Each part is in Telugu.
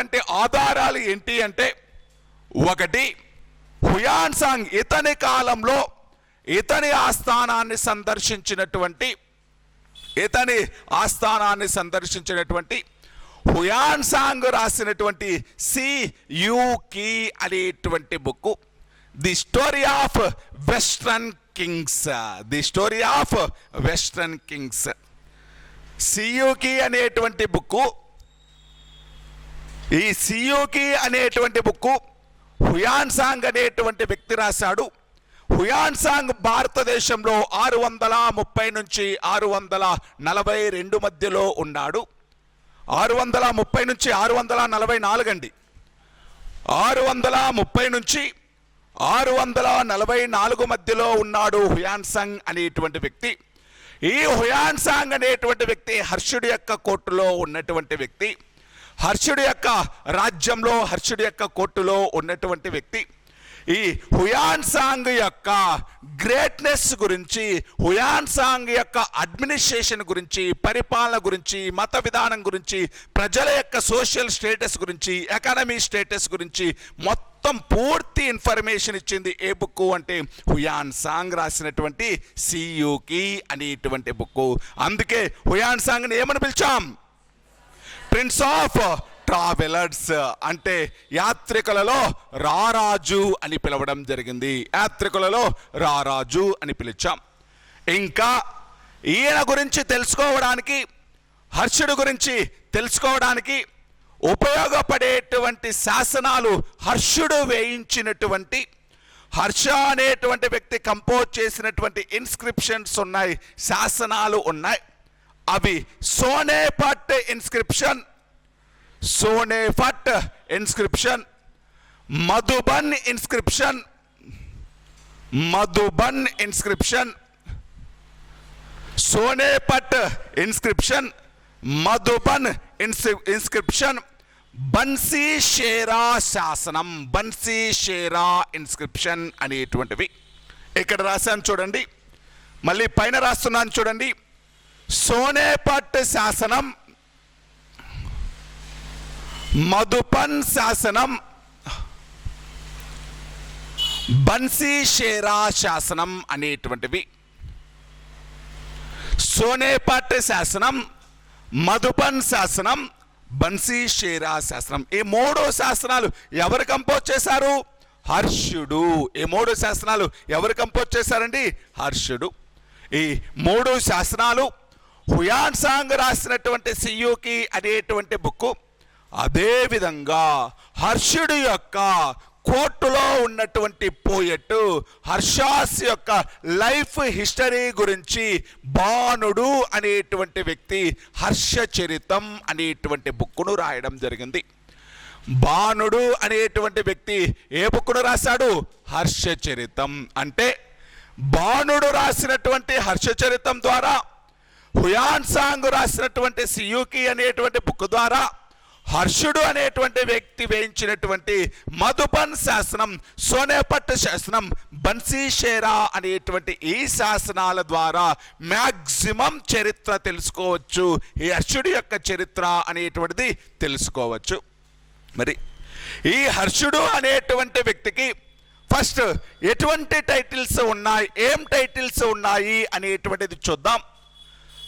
ఉన్నటువంటి ఆధారాలు ఏంటి అంటే ఒకటి హుయాన్ సాంగ్ ఇతని కాలంలో ఇతని ఆస్థానాన్ని సందర్శించినటువంటి ఇతని ఆస్థానాన్ని సందర్శించినటువంటి హుయాన్ సాంగ్ రాసినటువంటి సి యూకి అనేటువంటి book the story of western kings. The story of western kings. సియుకి అనేటువంటి బుక్ ఈ సియోకి అనేటువంటి బుక్ హుయాన్ సాంగ్ అనేటువంటి వ్యక్తి రాశాడు. హుయాన్ సాంగ్ భారతదేశంలో ఆరు వందల ముప్పై నుంచి ఆరు వందల నలభై రెండు మధ్యలో ఉన్నాడు. ఆరు వందల ముప్పై నుంచి ఆరు వందల నలభై నాలుగు అండి ఆరు వందల ముప్పై నుంచి ఆరు వందల నలభై నాలుగు మధ్యలో ఉన్నాడు హుయాన్సాంగ్ అనేటువంటి వ్యక్తి. ఈ హుయాన్ సాంగ్ అనేటువంటి వ్యక్తి హర్షుడి యొక్క కోర్టులో ఉన్నటువంటి వ్యక్తి. హర్షుడి యొక్క రాజ్యంలో హర్షుడి యొక్క కోర్టులో ఉన్నటువంటి వ్యక్తి. ఈ హుయాన్ సాంగ్ యొక్క గ్రేట్నెస్ గురించి హుయాన్ సాంగ్ యొక్క అడ్మినిస్ట్రేషన్ గురించి పరిపాలన గురించి మత విధానం గురించి ప్రజల యొక్క సోషల్ స్టేటస్ గురించి ఎకానమీ స్టేటస్ గురించి మొత్తం పూర్తి ఇన్ఫర్మేషన్ ఇచ్చింది ఏ బుక్ అంటే హుయాన్ సాంగ్ రాసినటువంటి సియుకి అనేటువంటి బుక్ అందుకే హుయాన్ సాంగ్ని ఏమని పిలిచాం? ప్రిన్స్ ఆఫ్ ట్రావెలర్స్ అంటే యాత్రికులలో రారాజు అని పిలవడం జరిగింది. యాత్రికులలో రారాజు అని పిలిచాం. ఇంకా ఈయన గురించి తెలుసుకోవడానికి హర్షుడు గురించి తెలుసుకోవడానికి ఉపయోగపడేటువంటి శాసనాలు హర్షుడు వేయించినటువంటి హర్ష అనేటువంటి వ్యక్తి కంపోజ్ చేసినటువంటి ఇన్స్క్రిప్షన్స్ ఉన్నాయి శాసనాలు ఉన్నాయి. అవి Sonepat inscription Sonepat inscription Madhuban inscription Madhuban inscription Sonepat inscription Madhuban inscription Banskhera శాసనం బన్సీ షేరా ఇన్స్క్రిప్షన్ అనేటువంటివి. ఇక్కడ రాశాను చూడండి. మళ్ళీ పైన రాస్తున్నాను చూడండి. సోనేపట్ శాసనం మధుపన్ శాసనం బన్సీషేరా శాసనం అనేటువంటివి. సోనేపట్ శాసనం మధుపన్ శాసనం బన్సీషేరా శాసనం. ఈ మూడు శాసనాలు ఎవరు కంపోజ్ చేశారు? హర్షుడు. ఈ మూడు శాసనాలు ఎవరు కంపోజ్ చేశారండి? హర్షుడు. ఈ మూడు శాసనాలు హుయాన్ సాంగ్ రాసినటువంటి సియుకి అనేటువంటి బుక్ అదేవిధంగా హర్షుడు యొక్క కోర్టులో ఉన్నటువంటి పోయట్ హర్షాస్ యొక్క లైఫ్ హిస్టరీ గురించి బాణుడు అనేటువంటి వ్యక్తి హర్ష చరితం అనేటువంటి బుక్కును రాయడం జరిగింది. బాణుడు అనేటువంటి వ్యక్తి ఏ బుక్కును రాశాడు? హర్ష చరితం. అంటే బాణుడు రాసినటువంటి హర్షచరితం ద్వారా హుయాన్ సాంగ్ రాసినటువంటి సియుకి అనేటువంటి బుక్ ద్వారా హర్షుడు అనేటువంటి వ్యక్తి వేయించినటువంటి మధుబన్ శాసనం సోనేపట్ శాసనం బన్సీషేరా అనేటువంటి ఈ శాసనాల ద్వారా మ్యాక్సిమం చరిత్ర తెలుసుకోవచ్చు. ఈ హర్షుడి యొక్క చరిత్ర అనేటువంటిది తెలుసుకోవచ్చు. మరి ఈ హర్షుడు అనేటువంటి వ్యక్తికి ఫస్ట్ ఎటువంటి టైటిల్స్ ఉన్నాయి ఏం టైటిల్స్ ఉన్నాయి అనేటువంటిది చూద్దాం.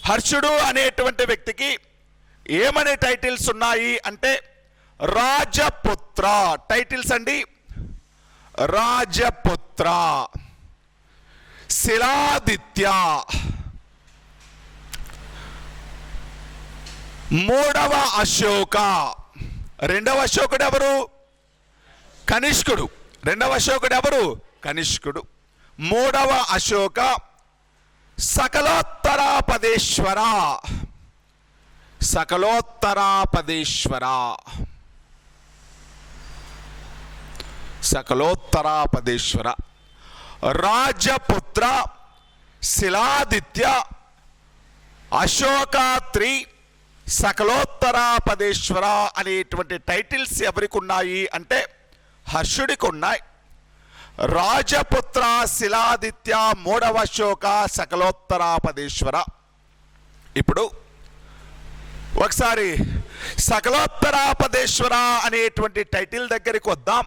హర్షుడు అనేటువంటి వ్యక్తికి ఏమనే టైటిల్స్ ఉన్నాయి అంటే రాజపుత్ర. టైటిల్స్ అండి. రాజపుత్ర. శిలాదిత్య. మూడవ అశోక. రెండవ అశోకుడు ఎవరు కనిష్కుడు. రెండవ అశోకుడు ఎవరు కనిష్కుడు. మూడవ అశోక. సకలోత్తరాపదేశ్వర. సకలోత్తరాపదేశ్వర. సకలోత్తరాపదేశ్వర. రాజపుత్ర శిలాదిత్య అశోకాత్రి సకలోత్తరాపదేశ్వర అనేటువంటి టైటిల్స్ ఎవరికి ఉన్నాయి అంటే హర్షుడికి ఉన్నాయి రాజపుత్ర శిలాదిత్య మూడవ అశోక సకలోత్తరాపదీశ్వర. ఇప్పుడు ఒకసారి సకలోత్తరాపదేశ్వర అనేటువంటి టైటిల్ దగ్గరికి వద్దాం.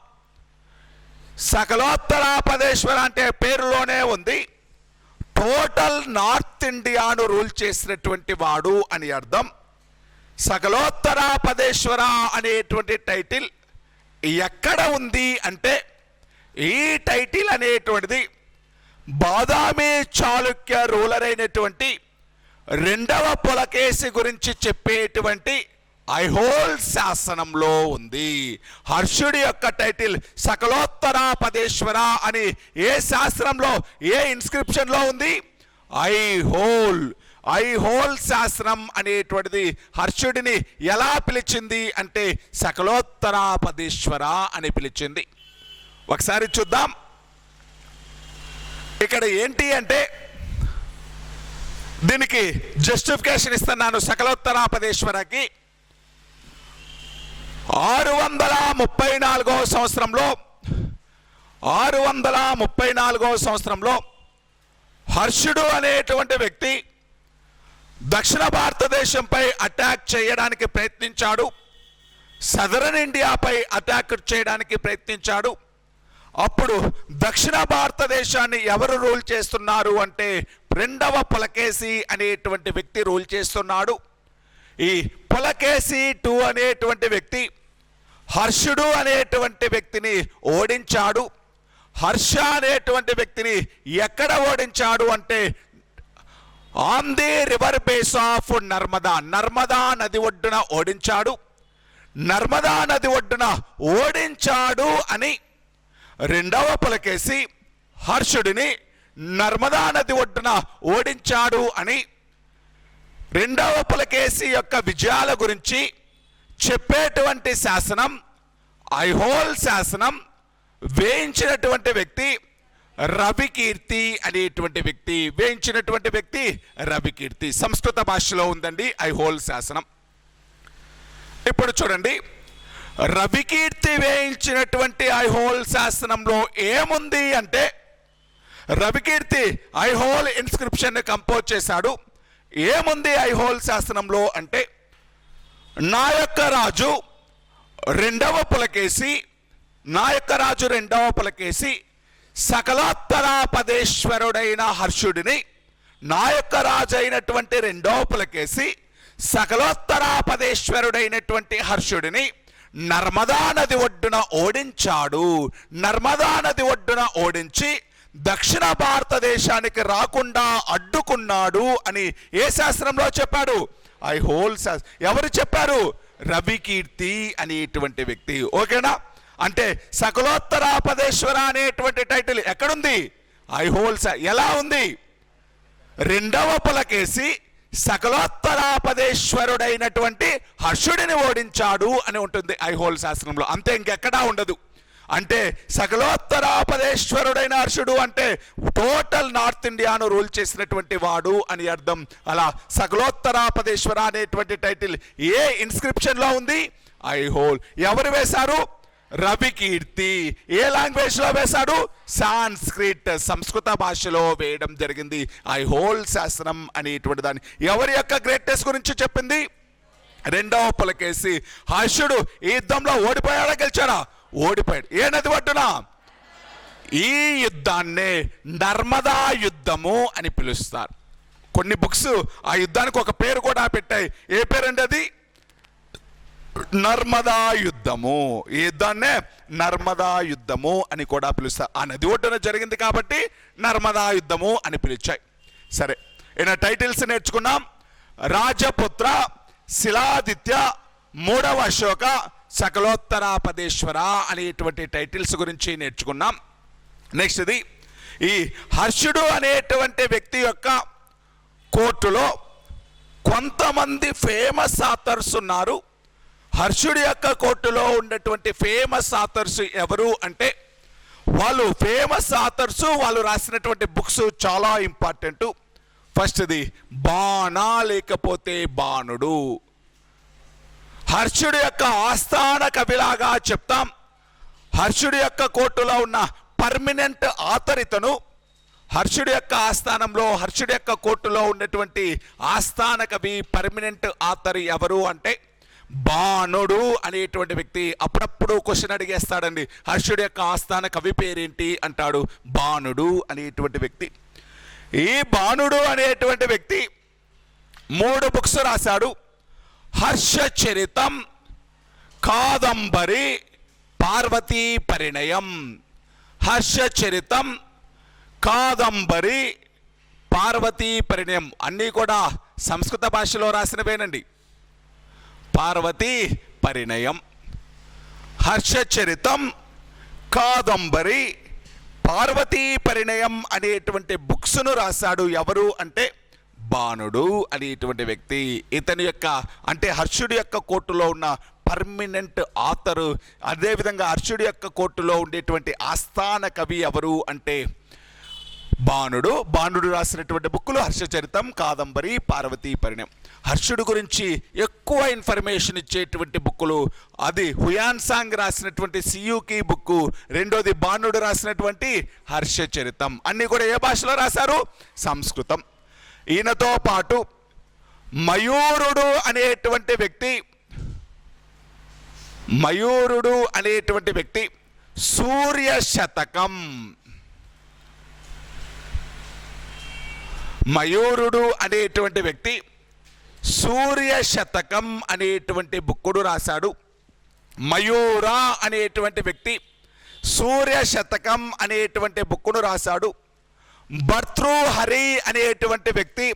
సకలోత్తరాపదేశ్వర అంటే పేరులోనే ఉంది. టోటల్ నార్త్ ఇండియాను రూల్ చేసినటువంటి వాడు అని అర్థం. సకలోత్తరాపదేశ్వర అనేటువంటి టైటిల్ ఎక్కడ ఉంది అంటే ఈ టైటిల్ అనేటువంటిది బాదామి చాళుక్య రూలర్ అయినటువంటి రెండవ పులకేసి గురించి చెప్పేటువంటి ఐహోల్ శాసనంలో ఉంది. హర్షుడి యొక్క టైటిల్ సకలోత్తరాపదేశ్వర అని ఏ శాస్త్రంలో ఏ ఇన్స్క్రిప్షన్లో ఉంది? ఐహోల్ ఐహోల్ శాస్త్రం అనేటువంటిది హర్షుడిని ఎలా పిలిచింది అంటే సకలోత్తరాపదేశ్వర అని పిలిచింది. ఒకసారి చూద్దాం. ఇక్కడ ఏంటి అంటే దీనికి జస్టిఫికేషన్ ఇస్తున్నాను సకలోత్తరాపదేశ్వరకి. ఆరు వందల ముప్పై నాలుగవ సంవత్సరంలో ఆరు వందల ముప్పై నాలుగో సంవత్సరంలో హర్షుడు అనేటువంటి వ్యక్తి దక్షిణ భారతదేశంపై అటాక్ చేయడానికి ప్రయత్నించాడు. సదరన్ ఇండియాపై అటాక్ చేయడానికి ప్రయత్నించాడు. అప్పుడు దక్షిణ భారతదేశాన్ని ఎవరు రూల్ చేస్తున్నారు అంటే రెండవ పులకేసి అనేటువంటి వ్యక్తి రూల్ చేస్తున్నాడు. ఈ పులకేసి టూ అనేటువంటి వ్యక్తి హర్షుడు అనేటువంటి వ్యక్తిని ఓడించాడు. హర్ష అనేటువంటి వ్యక్తిని ఎక్కడ ఓడించాడు అంటే on the river base of Narmada Narmada నది ఒడ్డున ఓడించాడు. నర్మదా నది ఒడ్డున ఓడించాడు అని రెండవ పులకేసి హర్షుడిని నర్మదా నది ఒడ్డున ఓడించాడు అని రెండవ పులకేసి యొక్క విజయాల గురించి చెప్పేటువంటి శాసనం ఐహోల్ శాసనం వేయించినటువంటి వ్యక్తి రవికీర్తి అనేటువంటి వ్యక్తి వేయించినటువంటి వ్యక్తి రవికీర్తి. సంస్కృత భాషలో ఉందండి ఐహోల్ శాసనం. ఇప్పుడు చూడండి. రవికీర్తి వేయించినటువంటి ఐహోల్ శాసనంలో ఏముంది అంటే రవికీర్తి ఐహోల్ ఇన్స్క్రిప్షన్ కంపోజ్ చేశాడు. ఏముంది ఐహోల్ శాసనంలో అంటే నా యొక్క రాజు రెండవ పులకేసి నా యొక్క రాజు రెండవ పులకేసి సకలోత్తరాపదేశ్వరుడైన హర్షుడిని నా యొక్క రాజు అయినటువంటి రెండవ పులకేసి సకలోత్తరాపదేశ్వరుడైనటువంటి హర్షుడిని నర్మదా నది ఒడ్డున ఓడించాడు. నర్మదా నది ఒడ్డున ఓడించి దక్షిణ భారతదేశానికి రాకుండా అడ్డుకున్నాడు అని ఏ శాస్త్రంలో చెప్పాడు? ఐ హోల్ ఎవరు చెప్పారు? రవికీర్తి అనేటువంటి వ్యక్తి. ఓకేనా? అంటే సకలోత్తరాపదేశ్వర అనేటువంటి టైటిల్ ఎక్కడుంది? ఐ హోల్ ఎలా ఉంది? రెండవ పులకేసి సకలోత్తరాపదేశ్వరుడైనటువంటి హర్షుడిని ఓడించాడు అని ఉంటుంది ఐహోల్ శాస్త్రంలో. అంతే ఇంకెక్కడా ఉండదు. అంటే సకలోత్తరాపదేశ్వరుడైన హర్షుడు అంటే టోటల్ నార్త్ ఇండియాను రూల్ చేసినటువంటి వాడు అని అర్థం. అలా సకలోత్తరాపదేశ్వర అనేటువంటి టైటిల్ ఏ ఇన్స్క్రిప్షన్లో ఉంది? ఐహోల్ ఎవరు వేశారు? రవికీర్తి ఏ లాంగ్వేజ్లో వేశాడు? సాంస్క్రిట్ సంస్కృత భాషలో వేయడం జరిగింది. ఐ హోల్ శాస్త్రం అనేటువంటి దాన్ని. ఎవరి యొక్క గ్రేట్నెస్ గురించి చెప్పింది? రెండవ పులకేసి. హర్షుడు ఈ యుద్ధంలో ఓడిపోయాడా గెలిచాడా? ఓడిపోయాడు. ఏ నది పట్టునా ఈ యుద్ధాన్నే నర్మదా యుద్ధము అని పిలుస్తారు. కొన్ని బుక్స్ ఆ యుద్ధానికి ఒక పేరు కూడా పెట్టాయి. ఏ పేరు అండి అది? నర్మదా యుద్ధము. ఈ యుద్ధాన్నే నర్మదా యుద్ధము అని కూడా పిలుస్తారు. ఆ నది ఒడ్డున జరిగింది కాబట్టి నర్మదా యుద్ధము అని పిలిచాయి. సరే ఈయన టైటిల్స్ నేర్చుకున్నాం? రాజపుత్ర శిలాదిత్య మూడవ అశోక సకలోత్తరాపదేశ్వర అనేటువంటి టైటిల్స్ గురించి నేర్చుకున్నాం. నెక్స్ట్ ఇది ఈ హర్షుడు అనేటువంటి వ్యక్తి యొక్క కోర్టులో కొంతమంది ఫేమస్ ఆథర్స్ ఉన్నారు. హర్షుడి యొక్క కోర్టులో ఉన్నటువంటి ఫేమస్ ఆథర్స్ ఎవరు అంటే వాళ్ళు ఫేమస్ ఆథర్స్ వాళ్ళు రాసినటువంటి బుక్స్ చాలా ఇంపార్టెంట్. ఫస్ట్ది బాణ లేకపోతే బాణుడు. హర్షుడి యొక్క ఆస్థాన కవిలాగా చెప్తాం. హర్షుడి యొక్క కోర్టులో ఉన్న పర్మినెంట్ ఆతరితను హర్షుడి యొక్క ఆస్థానంలో హర్షుడి యొక్క కోర్టులో ఉన్నటువంటి ఆస్థాన కవి పర్మినెంట్ ఆతరి ఎవరు అంటే బాణుడు అనేటువంటి వ్యక్తి అప్పుడప్పుడు క్వశ్చన్ అడిగేస్తాడండి. హర్షుడి యొక్క ఆస్థాన కవి పేరేంటి? అంటాడు బాణుడు అనేటువంటి వ్యక్తి. ఈ బాణుడు అనేటువంటి వ్యక్తి మూడు బుక్స్ రాశాడు. హర్షచరితం కాదంబరి పార్వతీ పరిణయం. హర్షచరితం కాదంబరి పార్వతీ పరిణయం. అన్నీ కూడా సంస్కృత భాషలో రాసినవేనండి. పార్వతీ పరిణయం. హర్షచరితం కాదంబరి పార్వతీ పరిణయం అనేటువంటి బుక్స్ను రాశాడు ఎవరు అంటే బాణుడు అనేటువంటి వ్యక్తి. ఇతని యొక్క అంటే హర్షుడి యొక్క కోర్టులో ఉన్న పర్మనెంట్ ఆథరు అదేవిధంగా హర్షుడి యొక్క కోర్టులో ఉండేటువంటి ఆస్థాన కవి ఎవరు అంటే బాణుడు బాణుడు రాసినటువంటి బుక్కులు హర్షచరితం కాదంబరి పార్వతీ పరిణయం. హర్షుడు గురించి ఎక్కువ ఇన్ఫర్మేషన్ ఇచ్చేటువంటి బుక్కులు అది హుయాన్ సాంగ్ రాసినటువంటి సియుకి బుక్కు రెండోది బాణుడు రాసినటువంటి హర్షచరితం. అన్నీ కూడా ఏ భాషలో రాశారు? సంస్కృతం. ఈయనతో పాటు మయూరుడు అనేటువంటి వ్యక్తి మయూరుడు అనేటువంటి వ్యక్తి సూర్య శతకం మయూరుడు అనేటువంటి వ్యక్తి సూర్య శతకం అనేటువంటి బుక్కుడు రాశాడు. మయూర అనేటువంటి వ్యక్తి సూర్య శతకం అనేటువంటి బుక్కును రాశాడు. భర్తృహరి అనేటువంటి వ్యక్తి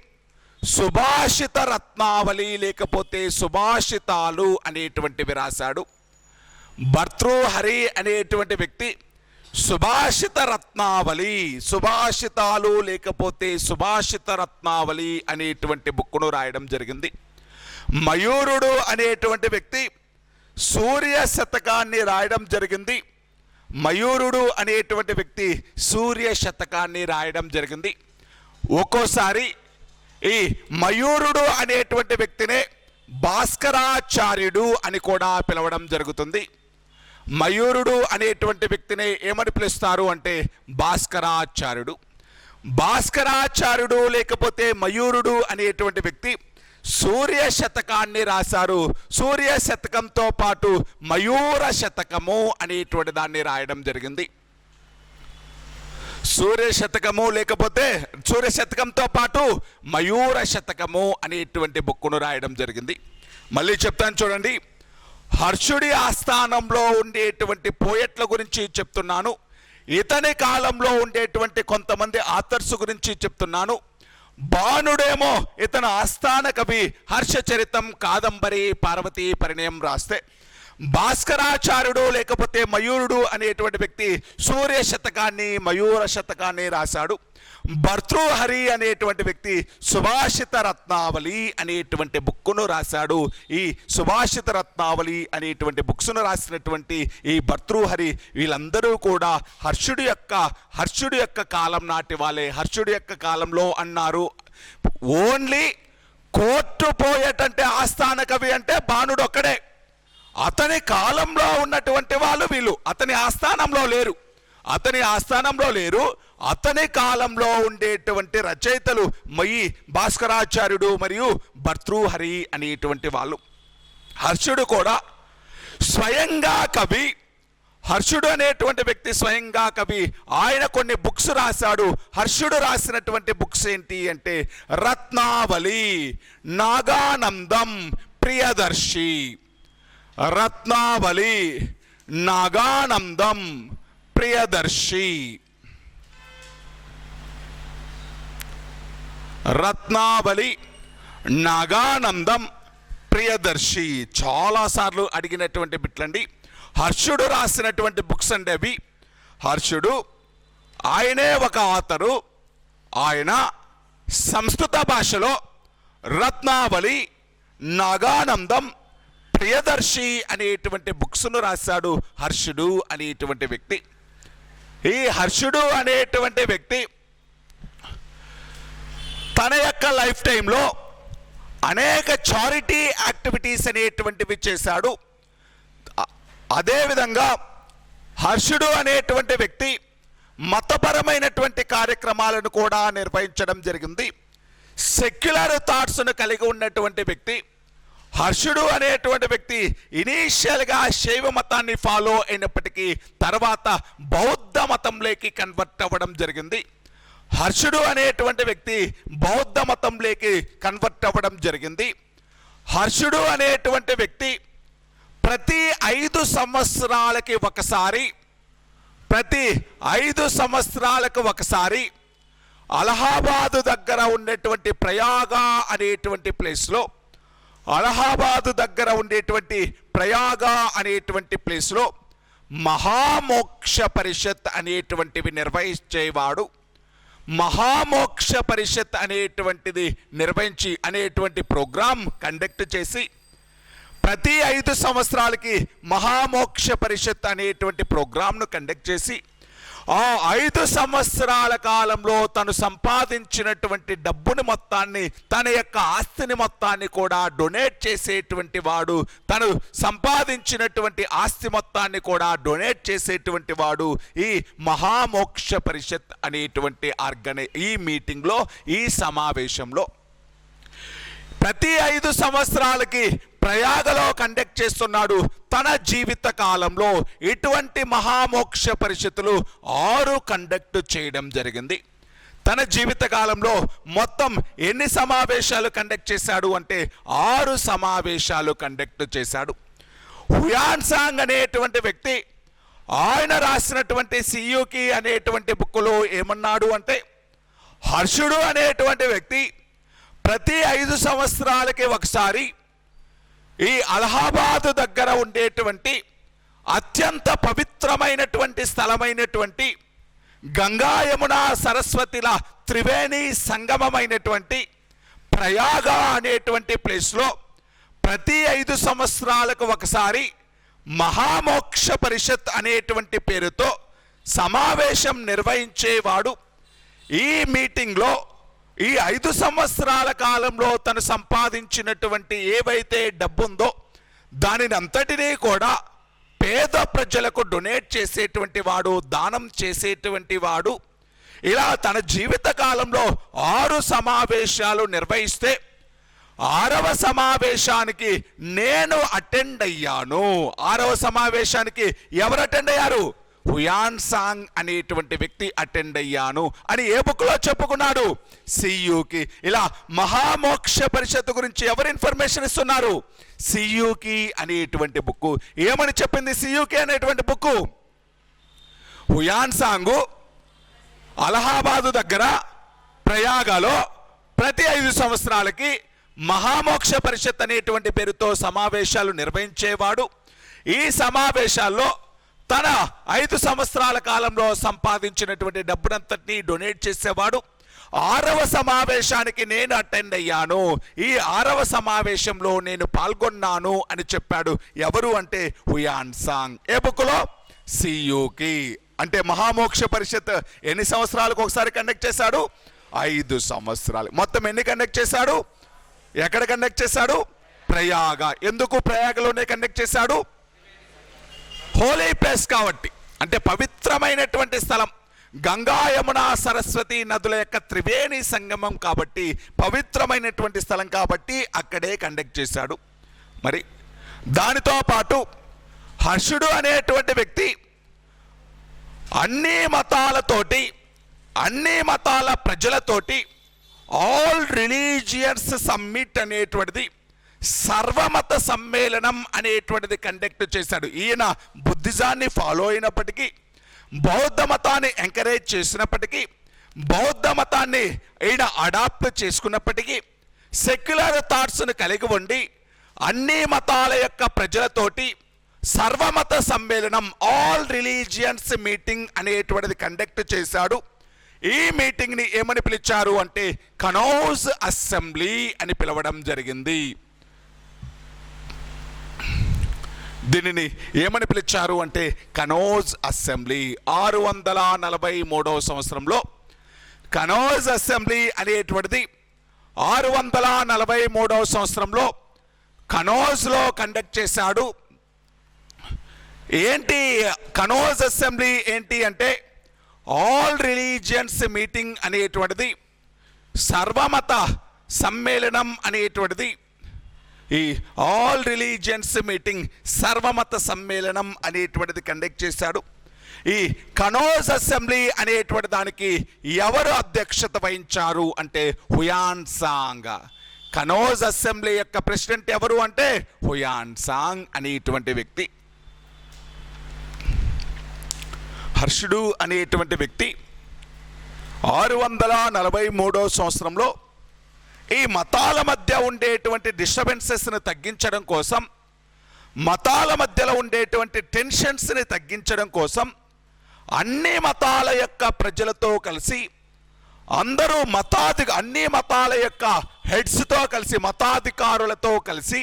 సుభాషిత రత్నావళి లేకపోతే సుభాషితాలు అనేటువంటివి రాశాడు. భర్తృహరి అనేటువంటి వ్యక్తి సుభాషిత రత్నావళి సుభాషితాలు లేకపోతే సుభాషిత రత్నావళి అనేటువంటి బుక్కును రాయడం జరిగింది. మయూరుడు అనేటువంటి వ్యక్తి సూర్య శతకాన్ని రాయడం జరిగింది. మయూరుడు అనేటువంటి వ్యక్తి సూర్య శతకాన్ని రాయడం జరిగింది. ఒక్కోసారి ఈ మయూరుడు అనేటువంటి వ్యక్తినే భాస్కరాచార్యుడు అని కూడా పిలవడం జరుగుతుంది. మయూరుడు అనేటువంటి వ్యక్తిని ఏమని పిలుస్తారు అంటే భాస్కరాచార్యుడు. భాస్కరాచార్యుడు లేకపోతే మయూరుడు అనేటువంటి వ్యక్తి సూర్య శతకాన్ని రాశారు. సూర్య శతకంతో పాటు మయూర శతకము అనేటువంటి దాన్ని రాయడం జరిగింది. సూర్య శతకము లేకపోతే సూర్య శతకంతో పాటు మయూర శతకము అనేటువంటి బుక్కును రాయడం జరిగింది. మళ్ళీ చెప్తాను చూడండి. హర్షుడి ఆస్థానంలో ఉండేటువంటి పోయట్ల గురించి చెప్తున్నాను. ఇతని కాలంలో ఉండేటువంటి కొంతమంది ఆథర్స్ గురించి చెప్తున్నాను. బాణుడేమో ఇతను ఆస్థాన కవి హర్షచరితం కాదంబరి పార్వతీ పరిణయం రాస్తే. భాస్కరాచార్యుడు లేకపోతే మయూరుడు అనేటువంటి వ్యక్తి సూర్య శతకాన్ని మయూర శతకాన్ని రాశాడు. భర్తృహరి అనేటువంటి వ్యక్తి సుభాషిత రత్నావళి అనేటువంటి బుక్కును రాశాడు. ఈ సుభాషిత రత్నావళి అనేటువంటి బుక్స్ను రాసినటువంటి ఈ భర్తృహరి వీళ్ళందరూ కూడా హర్షుడి యొక్క హర్షుడి యొక్క కాలం నాటి వాళ్ళే. హర్షుడి యొక్క కాలంలో అన్నారు ఓన్లీ కోర్టు పోయేటంటే ఆస్థాన కవి అంటే బాణుడు ఒక్కడే అతని కాలంలో ఉన్నటువంటి వాళ్ళు వీళ్ళు. అతని ఆస్థానంలో లేరు. అతని ఆస్థానంలో లేరు. అతని కాలంలో ఉండేటువంటి రచయితలు మయి భాస్కరాచార్యుడు మరియు భర్తృహరి అనేటువంటి వాళ్ళు. హర్షుడు కూడా స్వయంగా కవి. హర్షుడు అనేటువంటి వ్యక్తి స్వయంగా కవి. ఆయన కొన్ని బుక్స్ రాశాడు. హర్షుడు రాసినటువంటి బుక్స్ ఏంటి అంటే రత్నావళి నాగానందం ప్రియదర్శి. రత్నావళి నాగానందం ప్రియదర్శి. రత్నావళి నాగానందం ప్రియదర్శి. చాలాసార్లు అడిగినటువంటి బిట్లండి. హర్షుడు రాసినటువంటి బుక్స్ అండి అవి. హర్షుడు ఆయనే ఒక ఆతరు ఆయన సంస్కృత భాషలో రత్నావళి నాగానందం ప్రియదర్శి అనేటువంటి బుక్స్ను రాశాడు హర్షుడు అనేటువంటి వ్యక్తి. ఈ హర్షుడు అనేటువంటి వ్యక్తి తన యొక్క లైఫ్ టైంలో అనేక చారిటీ యాక్టివిటీస్ అనేటువంటివి చేశాడు. అదేవిధంగా హర్షుడు అనేటువంటి వ్యక్తి మతపరమైనటువంటి కార్యక్రమాలను కూడా నిర్వహించడం జరిగింది. సెక్యులర్ థాట్స్ను కలిగి ఉన్నటువంటి వ్యక్తి. హర్షుడు అనేటువంటి వ్యక్తి ఇనీషియల్గా శైవ మతాన్ని ఫాలో అయినప్పటికీ తర్వాత బౌద్ధ మతంలోకి కన్వర్ట్ అవ్వడం జరిగింది. హర్షుడు అనేటువంటి వ్యక్తి బౌద్ధ మతంలోకి కన్వర్ట్ అవ్వడం జరిగింది. హర్షుడు అనేటువంటి వ్యక్తి ప్రతి ఐదు సంవత్సరాలకి ఒకసారి ప్రతి ఐదు సంవత్సరాలకు ఒకసారి అలహాబాదు దగ్గర ఉన్నటువంటి ప్రయాగ అనేటువంటి ప్లేస్లో అలహాబాదు దగ్గర ఉండేటువంటి ప్రయాగ అనేటువంటి ప్లేస్లో మహామోక్ష పరిషత్ అనేటువంటివి నిర్వహించేవాడు. మహామోక్ష పరిషత్ అనేటువంటిది నిర్వహించి అనేటువంటి ప్రోగ్రాం కండక్ట్ చేసి ప్రతి ఐదు సంవత్సరాలకి మహామోక్ష పరిషత్ అనేటువంటి ప్రోగ్రాంను కండక్ట్ చేసి ఆ ఐదు సంవత్సరాల కాలంలో తను సంపాదించినటువంటి డబ్బుని మొత్తాన్ని తన యొక్క ఆస్తిని మొత్తాన్ని కూడా డొనేట్ చేసేటువంటి వాడు తను సంపాదించినటువంటి ఆస్తి మొత్తాన్ని కూడా డొనేట్ చేసేటువంటి వాడు ఈ మహామోక్ష పరిషత్ అనేటువంటి ఆర్గనై ఈ మీటింగ్లో ఈ సమావేశంలో. ప్రతి ఐదు సంవత్సరాలకి ప్రయాగలో కండక్ట్ చేస్తున్నాడు తన జీవిత కాలంలో. ఇటువంటి మహామోక్ష పరిషత్తులు ఆరు కండక్ట్ చేయడం జరిగింది. తన జీవిత కాలంలో మొత్తం ఎన్ని సమావేశాలు కండక్ట్ చేశాడు అంటే ఆరు సమావేశాలు కండక్ట్ చేశాడు. హుయాన్సాంగ్ అనేటువంటి వ్యక్తి ఆయన రాసినటువంటి సియుకి అనేటువంటి బుక్లో ఏమన్నాడు అంటే హర్షుడు అనేటువంటి వ్యక్తి ప్రతి ఐదు సంవత్సరాలకి ఒకసారి ఈ అలహాబాద్ దగ్గర ఉండేటువంటి అత్యంత పవిత్రమైనటువంటి స్థలమైనటువంటి గంగా యమున సరస్వతిల త్రివేణి సంగమమైనటువంటి ప్రయాగ అనేటువంటి ప్లేస్లో ప్రతి ఐదు సంవత్సరాలకు ఒకసారి మహామోక్ష పరిషత్ అనేటువంటి పేరుతో సమావేశం నిర్వహించేవాడు ఈ మీటింగ్లో ఈ ఐదు సంవత్సరాల కాలంలో తను సంపాదించినటువంటి ఏవైతే డబ్బుందో దానిని అంతటినీ కూడా పేద ప్రజలకు డొనేట్ చేసేటువంటి వాడు దానం చేసేటువంటి వాడు ఇలా తన జీవిత కాలంలో ఆరు సమావేశాలు నిర్వహిస్తే ఆరవ సమావేశానికి నేను అటెండ్ అయ్యాను. ఆరవ సమావేశానికి ఎవరు అటెండ్ అయ్యారు? హుయాన్ సాంగ్ అనేటువంటి వ్యక్తి అటెండ్ అయ్యాను. అని ఏ బుక్లో చెప్పుకున్నాడు? సియుకి. ఇలా మహామోక్ష పరిషత్ గురించి ఎవరు ఇన్ఫర్మేషన్ ఇస్తున్నారు? సియుకి అనేటువంటి బుక్ ఏమని చెప్పింది సియుకి అనేటువంటి బుక్ హుయాన్ సాంగు అలహాబాదు దగ్గర ప్రయాగలో ప్రతి ఐదు సంవత్సరాలకి మహామోక్ష పరిషత్ అనేటువంటి పేరుతో సమావేశాలు నిర్వహించేవాడు. ఈ సమావేశాల్లో తన ఐదు సంవత్సరాల కాలంలో సంపాదించినటువంటి డబ్బునంతటినీ డొనేట్ చేసేవాడు. ఆరవ సమావేశానికి నేను అటెండ్ అయ్యాను. ఈ ఆరవ సమావేశంలో నేను పాల్గొన్నాను అని చెప్పాడు. ఎవరు అంటే హుయాన్ సాంగ్. ఏ బుక్లో సియుకి. అంటే మహామోక్ష పరిషత్ ఎన్ని సంవత్సరాలకు ఒకసారి కండక్ట్ చేశాడు? ఐదు సంవత్సరాలు. మొత్తం ఎన్ని కండక్ట్ చేశాడు? ఎక్కడ కండక్ట్ చేశాడు? ప్రయాగ. ఎందుకు ప్రయాగలోనే కండక్ట్ చేశాడు? హోలీ ప్లేస్ కాబట్టి అంటే పవిత్రమైనటువంటి స్థలం గంగా యమున సరస్వతి నదుల యొక్క త్రివేణి సంగమం కాబట్టి పవిత్రమైనటువంటి స్థలం కాబట్టి అక్కడే కండక్ట్ చేశాడు. మరి దానితో పాటు హర్షుడు అనేటువంటి వ్యక్తి అన్ని మతాలతోటి అన్ని మతాల ప్రజలతోటి ఆల్ రిలీజియన్స్ సమ్మిట్ అనేటువంటిది సర్వమత సమ్మేళనం అనేటువంటిది కండక్ట్ చేశాడు. ఈయన బుద్ధిజాన్ని ఫాలో అయినప్పటికీ బౌద్ధ మతాన్ని ఎంకరేజ్ చేసినప్పటికీ బౌద్ధ మతాన్ని ఈయన అడాప్ట్ చేసుకున్నప్పటికీ సెక్యులర్ థాట్స్ను కలిగి ఉండి అన్ని మతాల యొక్క ప్రజలతోటి సర్వమత సమ్మేళనం ఆల్ రిలీజియన్స్ మీటింగ్ అనేటువంటిది కండక్ట్ చేశాడు. ఈ మీటింగ్ని ఏమని పిలిచారు అంటే కనౌజ్ అసెంబ్లీ అని పిలవడం జరిగింది. దీనిని ఏమని పిలిచారు అంటే కనోజ్ అసెంబ్లీ ఆరు వందల నలభై మూడవ సంవత్సరంలో కనోజ్ అసెంబ్లీ అనేటువంటిది ఆరు వందల నలభై మూడవ సంవత్సరంలో కనోజ్లో కండక్ట్ చేశాడు. ఏంటి కనోజ్ అసెంబ్లీ ఏంటి అంటే ఆల్ రిలీజియన్స్ మీటింగ్ అనేటువంటిది సర్వమత సమ్మేళనం అనేటువంటిది ఈ ఆల్ రిలీజియన్స్ మీటింగ్ సర్వమత సమ్మేళనం అనేటువంటిది కండక్ట్ చేశాడు. ఈ కనోజ్ అసెంబ్లీ అనేటువంటి దానికి ఎవరు అధ్యక్షత వహించారు అంటే హుయాన్ సాంగ్ కనోజ్ అసెంబ్లీ యొక్క ప్రెసిడెంట్ ఎవరు అంటే హుయాన్ సాంగ్ అనేటువంటి వ్యక్తి. హర్షుడు అనేటువంటి వ్యక్తి. ఆరు వందల నలభై మూడో సంవత్సరంలో ఈ మతాల మధ్య ఉండేటువంటి డిస్టర్బెన్సెస్ని తగ్గించడం కోసం మతాల మధ్యలో ఉండేటువంటి టెన్షన్స్ని తగ్గించడం కోసం అన్ని మతాల యొక్క ప్రజలతో కలిసి అందరూ మతాధి అన్ని మతాల యొక్క హెడ్స్తో కలిసి మతాధికారులతో కలిసి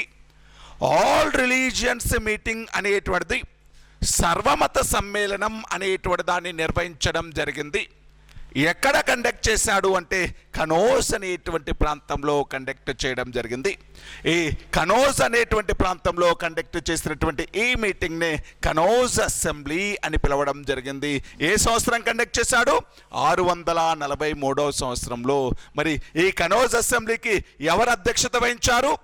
ఆల్ రిలీజియన్స్ మీటింగ్ అనేటువంటిది సర్వమత సమ్మేళనం అనేటువంటి దాన్ని నిర్వహించడం జరిగింది. ఎక్కడ కండక్ట్ చేశాడు అంటే కనోస్ అనేటువంటి ప్రాంతంలో కండక్ట్ చేయడం జరిగింది. ఈ కనోజ్ అనేటువంటి ప్రాంతంలో కండక్ట్ చేసినటువంటి ఈ మీటింగ్ని కనోజ్ అసెంబ్లీ అని పిలవడం జరిగింది. ఏ సంవత్సరం కండక్ట్ చేశాడు? ఆరు వందల నలభై మూడో సంవత్సరంలో. మరి ఈ కనోజ్ అసెంబ్లీకి ఎవరు అధ్యక్షత వహించారు?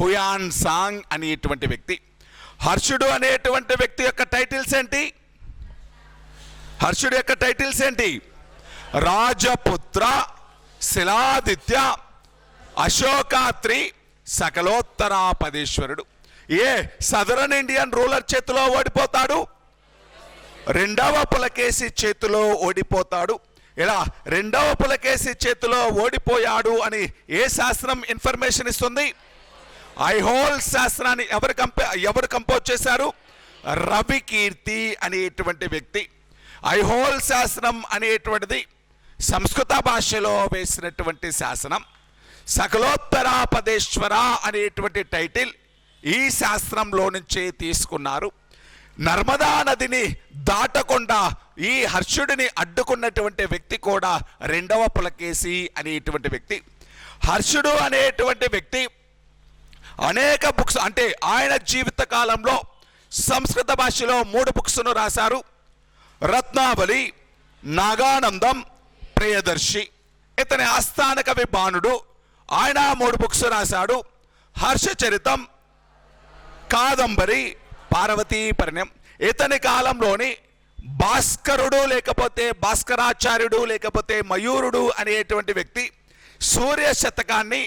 హుయాన్ సాంగ్ అనేటువంటి వ్యక్తి. హర్షుడు అనేటువంటి వ్యక్తి యొక్క టైటిల్స్ ఏంటి? హర్షుడు యొక్క టైటిల్స్ ఏంటి? రాజపుత్ర శిలాదిత్య అశోకాత్రి సకలోత్తరాపదేశ్వరుడు. ఏ సదరన్ ఇండియన్ రూలర్ చేతిలో ఓడిపోతాడు? రెండవ పులకేసి చేతిలో ఓడిపోతాడు. ఇలా రెండవ పులకేసి చేతిలో ఓడిపోయాడు అని ఏ శాస్త్రం ఇన్ఫర్మేషన్ ఇస్తుంది? ఐహోల్ శాస్త్రాన్ని ఎవరు కంపే ఎవరు కంపోజ్ చేశారు? రవి కీర్తి అనేటువంటి వ్యక్తి. ఐహోల్ శాసనం అనేటువంటిది సంస్కృత భాషలో వేసినటువంటి శాసనం. సకలోత్తరాపదేశ్వర అనేటువంటి టైటిల్ ఈ శాస్త్రంలో నుంచే తీసుకున్నారు. నర్మదా నదిని దాటకుండా ఈ హర్షుడిని అడ్డుకున్నటువంటి వ్యక్తి కూడా రెండవ పులకేసి అనేటువంటి వ్యక్తి. హర్షుడు అనేటువంటి వ్యక్తి అనేక బుక్స్ అంటే ఆయన జీవిత కాలంలో సంస్కృత భాషలో మూడు బుక్స్ను రాశారు. రత్నావళి నాగానందం ప్రియదర్శి ఇతని ఆస్థాన కవి బాణుడు ఆయన మూడు బుక్స్ రాశాడు. హర్షచరితం కాదంబరి పార్వతీ పరిణయం. ఇతని కాలంలోని భాస్కరుడు లేకపోతే భాస్కరాచార్యుడు లేకపోతే మయూరుడు అనేటువంటి వ్యక్తి సూర్య శతకాన్ని